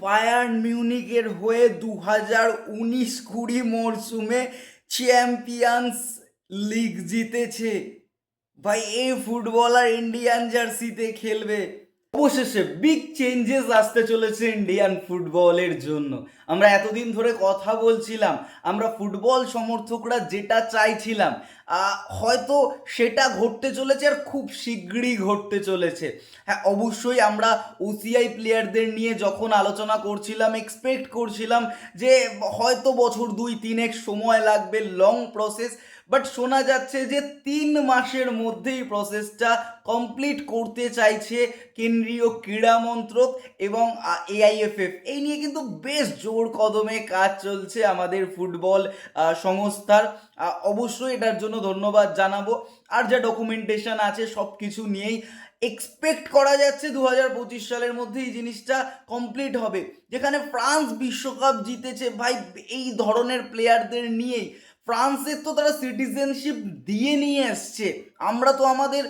Bayern মিউনিকের হয়ে দু হাজার উনিশ কুড়ি মরশুমে চ্যাম্পিয়ন্স লিগ জিতেছে। ভাই এই ফুটবলার ইন্ডিয়ান জার্সিতে খেলবে। অবশেষে বিগ চেঞ্জেস আসতে চলেছে ইন্ডিয়ান ফুটবলের জন্য। আমরা এতদিন ধরে কথা বলছিলাম, আমরা ফুটবল সমর্থকরা যেটা চাইছিলাম হয়তো সেটা ঘটতে চলেছে আর খুব শীঘ্রই ঘটতে চলেছে। হ্যাঁ অবশ্যই আমরা ওসিআই প্লেয়ারদের নিয়ে যখন আলোচনা করছিলাম এক্সপেক্ট করছিলাম যে হয়তো বছর দুই, তিনেক সময় লাগবে লং প্রসেস বাট শোনা যাচ্ছে যে তিন মাসের মধ্যেই প্রসেসটা কমপ্লিট করতে চাইছে কেন্দ্রীয় ক্রীড়া মন্ত্রক এবং এআইএফএফ এই নিয়ে কিন্তু বেশ জোর কদমে কাজ চলছে আমাদের ফুটবল সংস্থার। অবশ্যই এটার জন্য ধন্যবাদ জানাব। আর যা ডকুমেন্টেশন আছে সব কিছু নিয়েই এক্সপেক্ট করা যাচ্ছে দু হাজার পঁচিশ সালের মধ্যে এই জিনিসটা কমপ্লিট হবে। যেখানে ফ্রান্স বিশ্বকাপ জিতেছে। ভাই, এই ধরনের প্লেয়ারদের নিয়েই ফ্রান্সের তো তারা সিটিজেনশিপ দিয়ে নিয়ে আসছে। আমরা তো আমাদের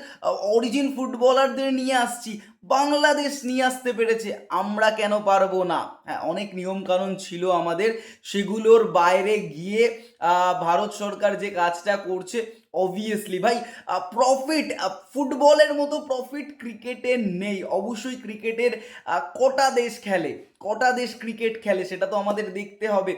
অরিজিন ফুটবলারদের নিয়ে আসছি। বাংলাদেশ নিয়ে আসতে পেরেছে। আমরা কেন পারব না? হ্যাঁ অনেক নিয়মকানুন ছিল আমাদের। সেগুলোর বাইরে গিয়ে ভারত সরকার যে কাজটা করছে অবভিয়াসলি ভাই প্রফিট ফুটবলের মতো প্রফিট ক্রিকেটে নেই। অবশ্যই ক্রিকেটের কটা দেশ খেলে, কটা দেশ ক্রিকেট খেলে সেটা তো আমাদের দেখতে হবে।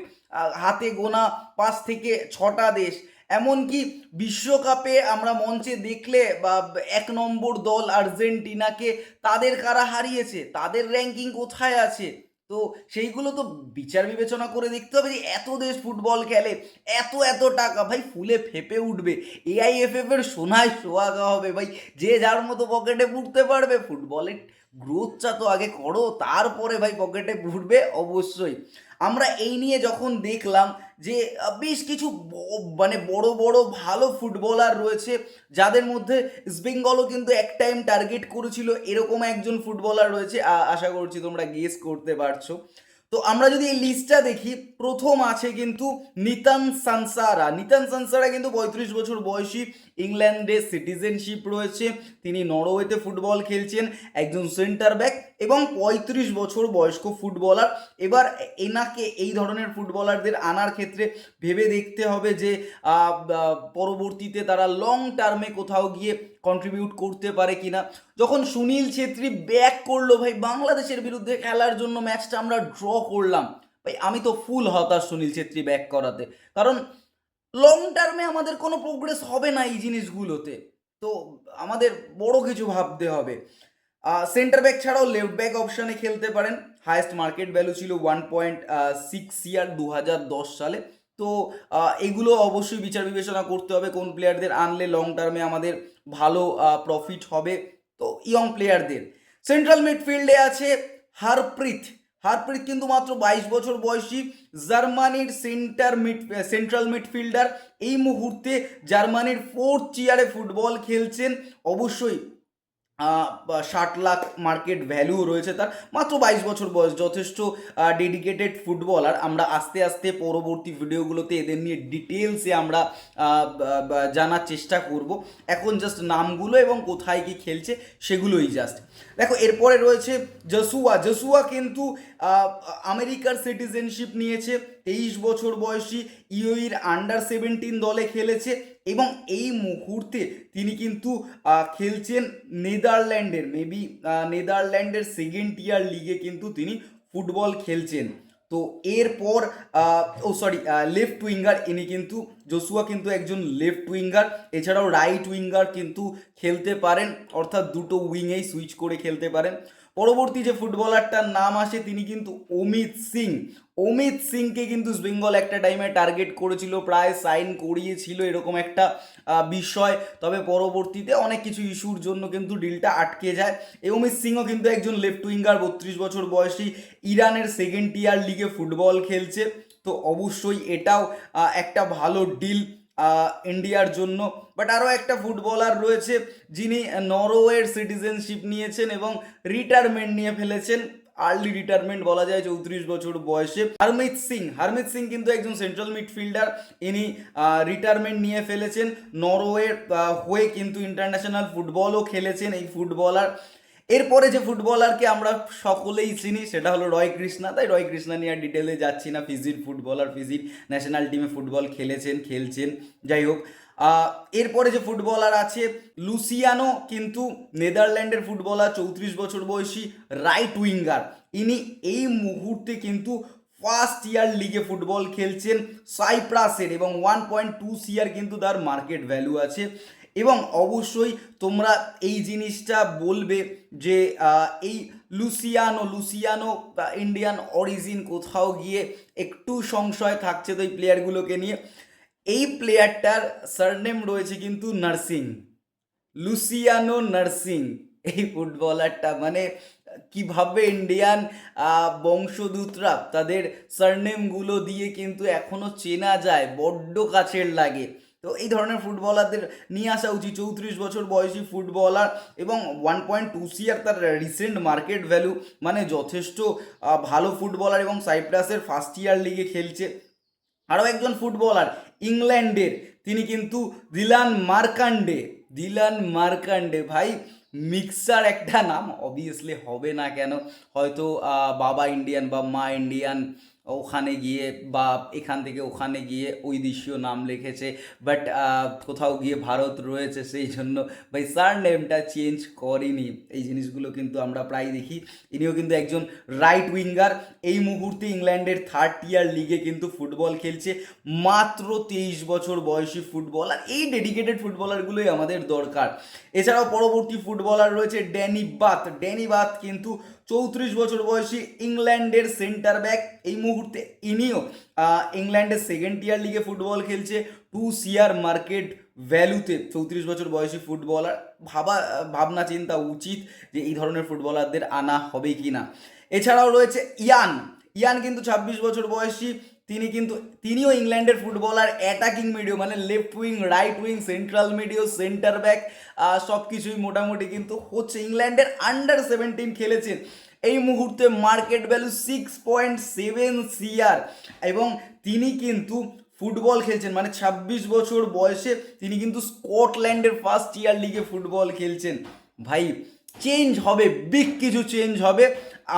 হাতে গোনা পাঁচ থেকে ছটা দেশ। এমনকি বিশ্বকাপে আমরা মঞ্চে দেখলে বা এক নম্বর দল আর্জেন্টিনাকে তাদের কারা হারিয়েছে? তাদের র্যাঙ্কিং কোথায় আছে? তো সেইগুলো তো বিচার বিবেচনা করে দেখতে হবে যে এত দেশ ফুটবল খেলে, এত এত টাকা, ভাই ফুলে ফেপে উঠবে। এআইএফএফ এর সোনায় সোয়াগা হবে, ভাই। যে যার মতো পকেটে পুড়তে পারবে, ফুটবলের গ্রোথটা তো আগে করো, তারপরে ভাই পকেটে পুড়বে অবশ্যই। আমরা এই নিয়ে যখন দেখলাম যে বেশ কিছু মানে বড় বড় ভালো ফুটবলার রয়েছে, যাদের মধ্যে ইস্টবেঙ্গলও কিন্তু এক টাইম টার্গেট করেছিল, এরকম একজন ফুটবলার রয়েছে আশা করছি তোমরা গেস করতে পারছ। তো আমরা যদি এই লিস্টটা দেখি, প্রথম আছে কিন্তু নিতান সানসারা। নিতান সানসারা কিন্তু পঁয়ত্রিশ বছর বয়সী ইংল্যান্ডে সিটিজেনশিপ রয়েছে। তিনি নরওয়েতে ফুটবল খেলছেন, একজন সেন্টার ব্যাক এবং পঁয়ত্রিশ বছর বয়স্ক ফুটবলার। এবার এনাকে এই ধরনের ফুটবলারদের আনার ক্ষেত্রে ভেবে দেখতে হবে যে পরবর্তীতে তারা লং টার্মে কোথাও গিয়ে কন্ট্রিবিউট করতে পারে কিনা। যখন সুনীল ছেত্রী ব্যাক করল, ভাই, বাংলাদেশের বিরুদ্ধে খেলার জন্য ম্যাচটা আমরা ড্র করলাম। ভাই, আমি তো ফুল হতাশ সুনীল ছেত্রী ব্যাক করাতে। কারণ লং টার্মে আমাদের কোনো প্রোগ্রেস হবে না এই জিনিসগুলোতে। তো আমাদের বড় কিছু ভাবতে হবে। সেন্টার ব্যাক ছাড়াও লেফট ব্যাক অপশানে খেলতে পারেন। হায়েস্ট মার্কেট ভ্যালু ছিল ওয়ান পয়েন্ট সিক্স ইয়ার দু হাজার দশ সালে। তো এগুলো অবশ্যই বিচার বিবেচনা করতে হবে, কোন প্লেয়ারদের আনলে লং টার্মে আমাদের ভালো প্রফিট হবে। তো ইয়ং প্লেয়ারদের সেন্ট্রাল মিডফিল্ডে আছে হারপ্রীত। হারপ্রীত কিন্তু মাত্র বাইশ বছর বয়সী জার্মানির সেন্টার মিড সেন্ট্রাল মিডফিল্ডার এই মুহূর্তে জার্মানির ফোর্থ চেয়ারে ফুটবল খেলছেন। অবশ্যই ষাট লাখ মার্কেট ভ্যালু রয়েছে তার। মাত্র বাইশ বছর বয়স। যথেষ্ট ডেডিকেটেড ফুটবলার আমরা আস্তে আস্তে পরবর্তী ভিডিওগুলোতে এদের নিয়ে ডিটেলসে আমরা জানার চেষ্টা করব। এখন জাস্ট নামগুলো এবং কোথায় কি খেলছে সেগুলোই জাস্ট দেখো, এরপরে রয়েছে জসুয়া জসুয়া কিন্তু আমেরিকার সিটিজেনশিপ নিয়েছে। তেইশ বছর বয়সী ইউইর আন্ডার সেভেন্টিন দলে খেলেছে এবং এই মুহূর্তে তিনি কিন্তু খেলছেন নেদারল্যান্ডের মেবি নেদারল্যান্ডের সেকেন্ড ইয়ার লিগে কিন্তু তিনি ফুটবল খেলছেন। তো এরপর ও সরি লেফট উইঙ্গার ইনি কিন্তু জসুয়া কিন্তু একজন লেফট উইঙ্গার এছাড়াও রাইট উইঙ্গার কিন্তু খেলতে পারেন, অর্থাৎ দুটো উইংয়েই সুইচ করে খেলতে পারেন। পরবর্তী যে ফুটবলারটার নাম আসে, তিনি কিন্তু অমিত সিং। অমিত সিংকে কিন্তু বেঙ্গল একটা টাইমে টার্গেট করেছিল, প্রায় সাইন করিয়েছিল, এরকম একটা বিষয়। তবে পরবর্তীতে অনেক কিছু ইস্যুর জন্য কিন্তু ডিলটা আটকে যায়। এই অমিত সিংও কিন্তু একজন লেফট উইঙ্গার বত্রিশ বছর বয়সী, ইরানের সেকেন্ড ইয়ার লিগে ফুটবল খেলছে। তো অবশ্যই এটাও একটা ভালো ডিল ইন্ডিয়ার জন্য। বাট আরও একটা ফুটবলার রয়েছে, যিনি নরওয়ের সিটিজেনশিপ নিয়েছেন এবং রিটায়ারমেন্ট নিয়ে ফেলেছেন। আর্লি রিটায়ারমেন্ট বলা যায় চৌত্রিশ বছর বয়সে। হারমিত সিং হারমিত সিং কিন্তু একজন সেন্ট্রাল মিডফিল্ডার ইনি রিটায়ারমেন্ট নিয়ে ফেলেছেন। নরওয়ের হয়ে কিন্তু ইন্টারন্যাশনাল ফুটবলও খেলেছেন এই ফুটবলার এরপরে যে ফুটবলারকে আমরা সকলেই চিনি, সেটা হলো রয় কৃষ্ণা। তাই রয় কৃষ্ণা নিয়ে আর ডিটেলে যাচ্ছি না। ফিজির ফুটবলার, ফিজির ন্যাশনাল টিমে ফুটবল খেলেছেন, খেলছেন। যাই হোক এরপরে যে ফুটবলার আছে, লুসিয়ানো কিন্তু নেদারল্যান্ডের ফুটবলার, চৌত্রিশ বছর বয়সী রাইট উইঙ্গার ইনি এই মুহূর্তে কিন্তু ফার্স্ট ইয়ার লিগে ফুটবল খেলছেন সাইপ্রাসের এবং ওয়ান পয়েন্ট টু সিআর কিন্তু তার মার্কেট ভ্যালু আছে। এবং অবশ্যই তোমরা এই জিনিসটা বলবে যে এই লুসিয়ানো লুসিয়ানো ইন্ডিয়ান অরিজিন কোথাও গিয়ে একটু সংশয় থাকছে তো এই প্লেয়ারগুলোকে নিয়ে। এই প্লেয়ারটার সারনেম রয়েছে কিন্তু নার্সিং। লুসিয়ানো নার্সিং, এই ফুটবলারটা মানে কীভাবে ইন্ডিয়ান বংশদূতরা তাদের সারনেমগুলো দিয়ে কিন্তু এখনও চেনা যায়, বড্ড কাছের লাগে। তো এই ধরনের ফুটবলারদের নিয়ে আসা উচিত। চৌত্রিশ বছর বয়সী ফুটবলার এবং ওয়ান পয়েন্ট টু সিআর তার রিসেন্ট মার্কেট ভ্যালু মানে যথেষ্ট ভালো ফুটবলার এবং সাইপ্রাসের ফার্স্ট ইয়ার লিগে খেলছে। আরও একজন ফুটবলার, ইংল্যান্ডের, তিনি কিন্তু দিলান মার্কান্ডে দিলান মার্কান্ডে ভাই, মিক্সার একটা নাম অবভিয়াসলি হবে না কেন। হয়তো বাবা ইন্ডিয়ান বা মা ইন্ডিয়ান ওখানে গিয়ে বা এখান থেকে ওখানে গিয়ে ওই দেশীয় নাম লিখেছে। বাট কোথাও গিয়ে ভারত রয়েছে সেই জন্য ভাই সার নেমটা চেঞ্জ করেনি। এই জিনিসগুলো কিন্তু আমরা প্রায় দেখি। ইনিও কিন্তু একজন রাইট উইঙ্গার এই মুহূর্তে ইংল্যান্ডের থার্ড ইয়ার লিগে কিন্তু ফুটবল খেলছে। মাত্র তেইশ বছর বয়সী ফুটবলার এই ডেডিকেটেড ফুটবলারগুলোই আমাদের দরকার। এছাড়াও পরবর্তী ফুটবলার রয়েছে ড্যানি বাথ ড্যানি বাথ কিন্তু চৌত্রিশ বছর বয়সী ইংল্যান্ডের সেন্টার ব্যাক এই মুহূর্তে ইনিও ইংল্যান্ডের সেকেন্ড ইয়ার লিগে ফুটবল খেলছে টু সিআর মার্কেট ভ্যালুতে চৌত্রিশ বছর বয়সী ফুটবলার ভাবা, ভাবনা, চিন্তা উচিত যে এই ধরনের ফুটবলারদের আনা হবে কি না। এছাড়াও রয়েছে ইয়ান। ইয়ান কিন্তু ছাব্বিশ বছর বয়সী, তিনি কিন্তু, তিনিও ইংল্যান্ডের ফুটবলার অ্যাটাকিং মিডিও মানে left wing right wing central মিডিও centre back সব কিছুই মোটামুটি কিন্তু হচ্ছে। ইংল্যান্ডের আন্ডার সেভেন্টিন খেলেছেন। এই মুহূর্তে market value six point seven CR এবং তিনি কিন্তু ফুটবল খেলছেন। মানে ছাব্বিশ বছর বয়সে তিনি কিন্তু স্কটল্যান্ডের ফার্স্ট ইয়ার লিগে ফুটবল খেলছেন। ভাই চেঞ্জ হবে বিগ কিছু চেঞ্জ হবে।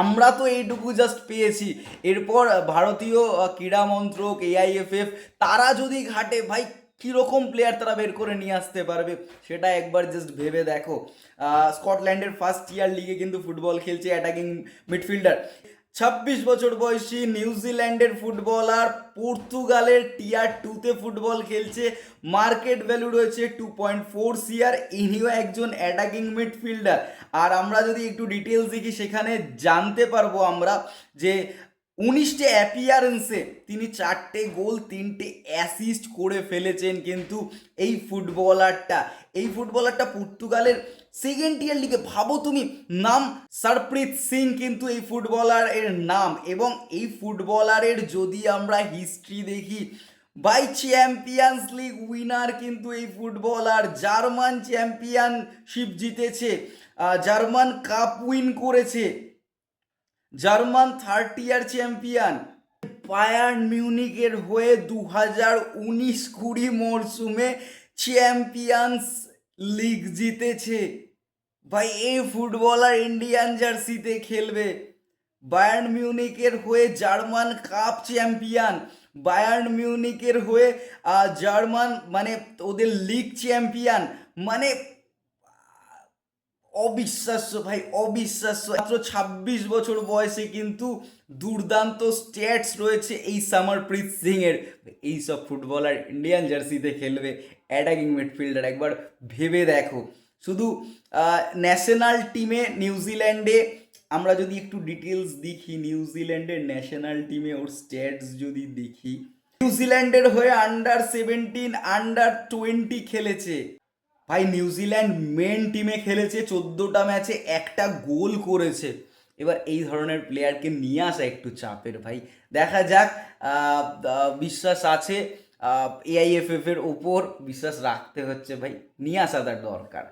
আমরা তো এইটুকু জাস্ট পেয়েছি। এরপর ভারতীয় ক্রীড়া মন্ত্রক এআইএফএফ তারা যদি ঘাটে, ভাই কীরকম প্লেয়ার তারা বের করে নিয়ে আসতে পারবে সেটা একবার জাস্ট ভেবে দেখো। স্কটল্যান্ডের ফার্স্ট ইয়ার লিগে কিন্তু ফুটবল খেলছে অ্যাটাকিং মিডফিল্ডার ছাব্বিশ বছর বয়সী নিউজিল্যান্ডের ফুটবলার পর্তুগালের টিয়ার টুতে ফুটবল খেলছে। মার্কেট ভ্যালু রয়েছে টু পয়েন্ট ফোর সিআর ইনিও একজন অ্যাটাকিং মিডফিল্ডার আর আমরা যদি একটু ডিটেলস দেখি, সেখানে জানতে পারব আমরা যে উনিশটে অ্যাপিয়ারেন্সে তিনি চারটে গোল, তিনটে অ্যাসিস্ট করে ফেলেছেন কিন্তু এই ফুটবলারটা এই ফুটবলারটা পর্তুগালের সেকেন্ড ইয়ার লিগে ভাবো তুমি, নাম সরপ্রীত সিং কিন্তু এই ফুটবলার এর নাম এবং এই ফুটবলারের যদি আমরা হিস্ট্রি দেখি বাই চ্যাম্পিয়ন্স লিগ উইনার কিন্তু এই ফুটবলার জার্মান চ্যাম্পিয়নশিপ জিতেছে জার্মান কাপ উইন করেছে। German third year champion Bayern মিউনিকের হয়ে দু হাজার উনিশ কুড়ি মরশুমে চ্যাম্পিয়ন্স লিগ জিতেছে। ভাই এই ফুটবলার ইন্ডিয়ান জার্সিতে খেলবে। বায়ার্ন মিউনিকের হয়ে জার্মান কাপ চ্যাম্পিয়ন বায়ার্ন মিউনিকের হয়ে জার্মান মানে ওদের লিগ চ্যাম্পিয়ন মানে অবিশ্বাস্য ভাই, অবিশ্বাস্য। মাত্র ছাব্বিশ বছর বয়সে কিন্তু দুর্দান্ত স্ট্যাটস রয়েছে এই সামারপ্রীত সিং এর এইসব ফুটবলার ইন্ডিয়ান জার্সিতে খেলবে অ্যাটাকিং মিডফিল্ডার একবার ভেবে দেখো। শুধু ন্যাশনাল টিমে নিউজিল্যান্ডে আমরা যদি একটু ডিটেলস দেখি নিউজিল্যান্ডের ন্যাশনাল টিমে ওর স্ট্যাটস যদি দেখি নিউজিল্যান্ডের হয়ে আন্ডার সেভেন্টিন আন্ডার টোয়েন্টি খেলেছে। ভাই নিউজিল্যান্ড মেন টিমে খেলেছে, চোদ্দোটা ম্যাচে একটা গোল করেছে। এবার এই ধরনের প্লেয়ারকে নিয়ে আসা একটু চাপের ভাই। দেখা যাক বিশ্বাস আছে এআইএফএফ এর ওপর বিশ্বাস রাখতে হচ্ছে ভাই। নিয়ে আসা তার দরকার।